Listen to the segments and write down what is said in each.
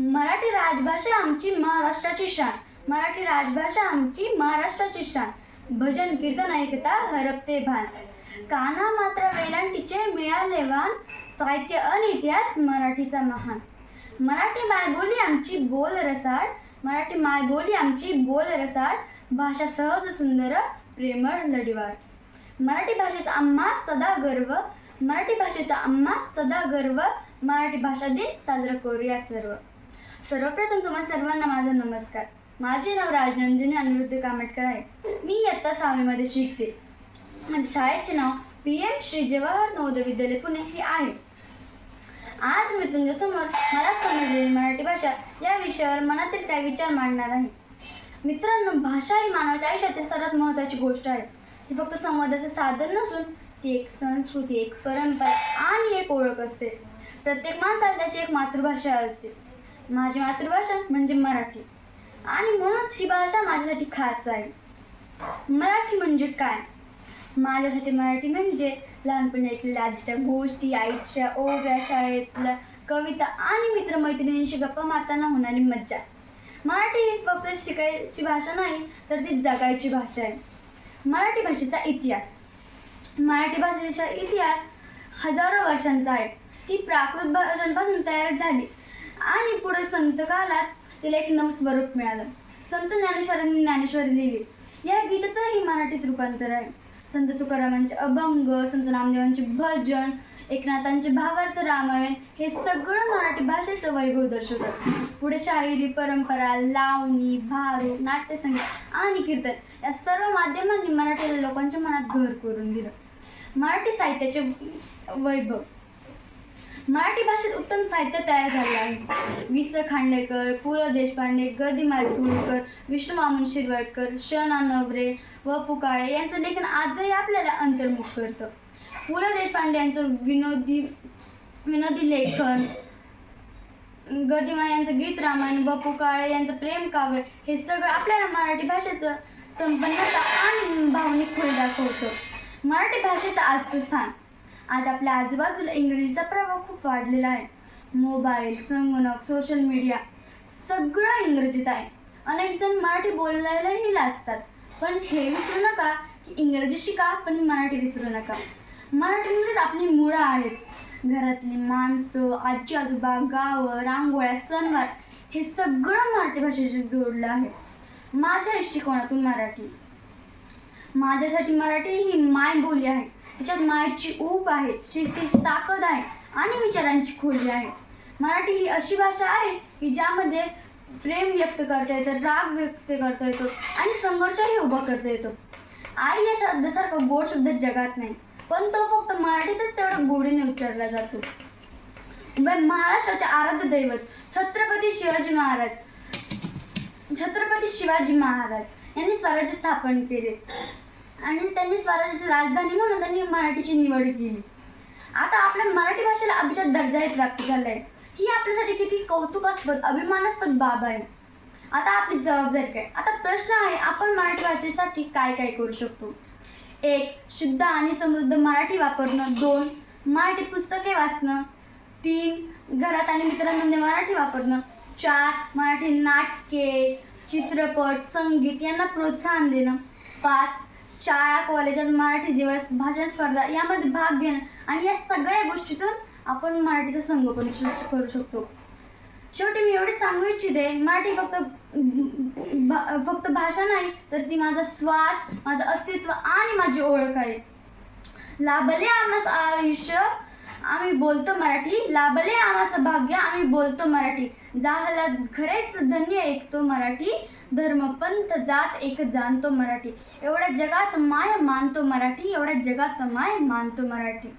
मराठी राजभाषा आमची महाराष्ट्राची शान. मराठी राजभाषा आमची महाराष्ट्राची शान. भजन कीर्तन ऐकता हरपते भान. काना मात्र वेलांटीचे मिळाले वान. साहित्य अन इतिहास मराठीचा महान. मराठी मायबोली आमची बोल रसाळ. मराठी मायबोली आमची बोल रसाळ. भाषा सहज सुंदर प्रेमळ लढिवाळ. मराठी भाषेचा आम्हा सदा गर्व. मराठी भाषेचा आम्हा सदा गर्व. मराठी भाषा दिन साजरा करूया सर्व. सर्वप्रथम तुम्हा सर्वांना माझा नमस्कार. माझे नाव राजनंदिनी अनिरुद्ध कामटकर आहे. मी इयत्ता सहावीमध्ये शिकते. माझ्या शाळेचे नाव पी एम श्री जवाहर नवोदय विद्यालय पुणे हे आहे. आज मी तुमच्यासमोर मला समजलेली मराठी भाषा या विषयावर मनातील काही विचार मांडणार आहे. मित्रांनो भाषा ही मानवाच्या आयुष्यातील सर्वात महत्त्वाची गोष्ट आहे. ती फक्त संवादाचे साधन नसून ती एक संस्कृती एक परंपरा आणि एक ओळख असते. प्रत्येक माणसाला त्याची एक मातृभाषा असते. माझी मातृभाषा म्हणजे मराठी. आणि म्हणूनच ही भाषा माझ्यासाठी खास आहे. मराठी म्हणजे काय? माझ्यासाठी मराठी म्हणजे लहानपणी ऐकलेल्या आजीच्या गोष्टी आईच्या ओव्या शाळेतल्या कविता आणि मित्रमैत्रिणींशी गप्पा मारताना होणारी मज्जा. मराठी ही फक्त शिकायची भाषा नाही तर ती जगायची भाषा आहे. मराठी भाषेचा इतिहास. मराठी भाषेचा इतिहास हजारो वर्षांचा आहे. ती प्राकृत भाषांपासून तयार झाली. आणि पुढे संत कालात तिला एक नवस्वरूप मिळालं. संत ज्ञानेश्वरांनी ज्ञानेश्वरी लिहिली. या गीताचंही मराठीत रूपांतर आहे. संत तुकारामांचे अभंग संत नामदेवांचे भजन एकनाथांचे भावार्थ रामायण हे सगळं मराठी भाषेचं वैभव दर्शवतात. पुढे शाहिरी परंपरा लावणी भारू नाट्यसंगीत आणि कीर्तन या सर्व माध्यमांनी मराठीला लोकांच्या मनात घर करून दिलं. मराठी साहित्याचे वैभव मराठी भाषेत उत्तम साहित्य तयार झाले आहे. वि स खांडेकर पु ल देशपांडे ग दि माडगुळकर विष्णू वामन शिरवाडकर श ना नवरे व पुकाळे यांचं लेखन आजही आपल्याला अंतर्मुख करतं. पु ल देशपांडे यांचं विनोदी विनोदी लेखन गदिमा यांचं गीत रामायण व पुकाळे यांचं प्रेम काव्य हे सगळं आपल्याला मराठी भाषेचं संपन्नता आणि भावनिक खोल दाखवतं. मराठी भाषेचं आजचं स्थान आज आपल्या आजूबाजूला इंग्रजीचा प्रभाव खूप वाढलेला आहे. मोबाईल संगणक सोशल मीडिया सगळं इंग्रजीत आहे. अनेक जण मराठी बोलायलाही लाजतात. पण हे विसरू नका की इंग्रजी शिका पण मराठी विसरू नका. मराठीमध्येच आपली मुळं आहेत. घरातली माणसं आजी आजोबा गावं रांगोळ्या सणवार हे सगळं मराठी भाषेशी जोडलं आहे. माझ्या दृष्टिकोनातून मराठी. माझ्यासाठी मराठी ही मायबोली आहे. तिच्यात मायेची ऊब आहे शिस्तीची ताकद आहे आणि विचारांची खोली आहे. मराठी ही अशी भाषा आहे की ज्यामध्ये प्रेम व्यक्त करता येतं राग व्यक्त करता येतो आणि संघर्षही उभा करता येतो. आई या शब्दासारखा गोड शब्द जगात नाही पण तो फक्त मराठीतच तेवढा गोडीने उच्चारला जातो. महाराष्ट्राचे आराध्य दैवत छत्रपती शिवाजी महाराज छत्रपती शिवाजी महाराज यांनी स्वराज्य स्थापन केले. आणि त्यांनी स्वराज्याची राजधानी म्हणून त्यांनी मराठीची निवड केली. आता आपल्या मराठी भाषेला अभिजात दर्जाही प्राप्त झालाय. ही आपल्यासाठी किती कौतुकास्पद अभिमानास्पद बाब आहे. आता आपली जबाबदारी काय? आता प्रश्न आहे आपण मराठी भाषेसाठी काय काय करू शकतो? एक शुद्ध आणि समृद्ध मराठी वापरणं. दोन मराठी पुस्तके वाचणं. तीन घरात आणि मित्रांमध्ये मराठी वापरणं. चार मराठी नाटके चित्रपट संगीत यांना प्रोत्साहन देणं. पाच शाळा कॉलेजात मराठी दिवस भाषण स्पर्धा यामध्ये भाग घेणं आणि या सगळ्या गोष्टीतून आपण मराठीचं संगोपन करू शकतो. शेवटी मी एवढे सांगू इच्छिते मराठी फक्त भा- फक्त भाषा नाही तर ती माझा श्वास माझं अस्तित्व आणि माझी ओळख आहे. लाभले आम्हाला आयुष्य आम्ही बोलतो मराठी. लाभले आम्हास भाग्य आम्ही बोलतो मराठी. जाहला खरेच धन्य ऐकतो मराठी. धर्मपंथ जात एक जाणतो मराठी. एवढ्या जगात माय मानतो मराठी एवढ्या जगात माय मानतो मराठी.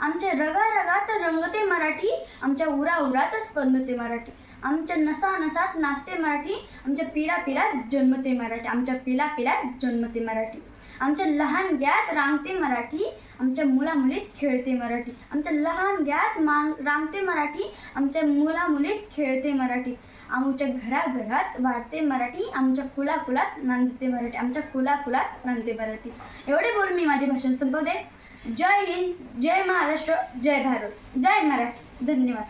आमच्या रगा रगात रंगते मराठी आमच्या उरा उरात स्पंदते मराठी. आमच्या नसा नसात नाचते मराठी आमच्या पिढा पिढ्यात जन्मते मराठी आमच्या पिढा पिढ्यात जन्मते मराठी. आमच्या लहान ग्यात रांगते मराठी आमच्या मुलामुलीत खेळते मराठी. आमच्या लहान ग्यात मान रांगते मराठी आमच्या मुलामुलीत खेळते मराठी. आमच्या घराघरात वाढते मराठी आमच्या कुलाकुलात नांदते मराठी आमच्या कुलाकुलात नांदते मराठी. एवढे बोल मी माझे भाषण संपवते. जय हिंद जय महाराष्ट्र जय भारत. जय मराठी. धन्यवाद.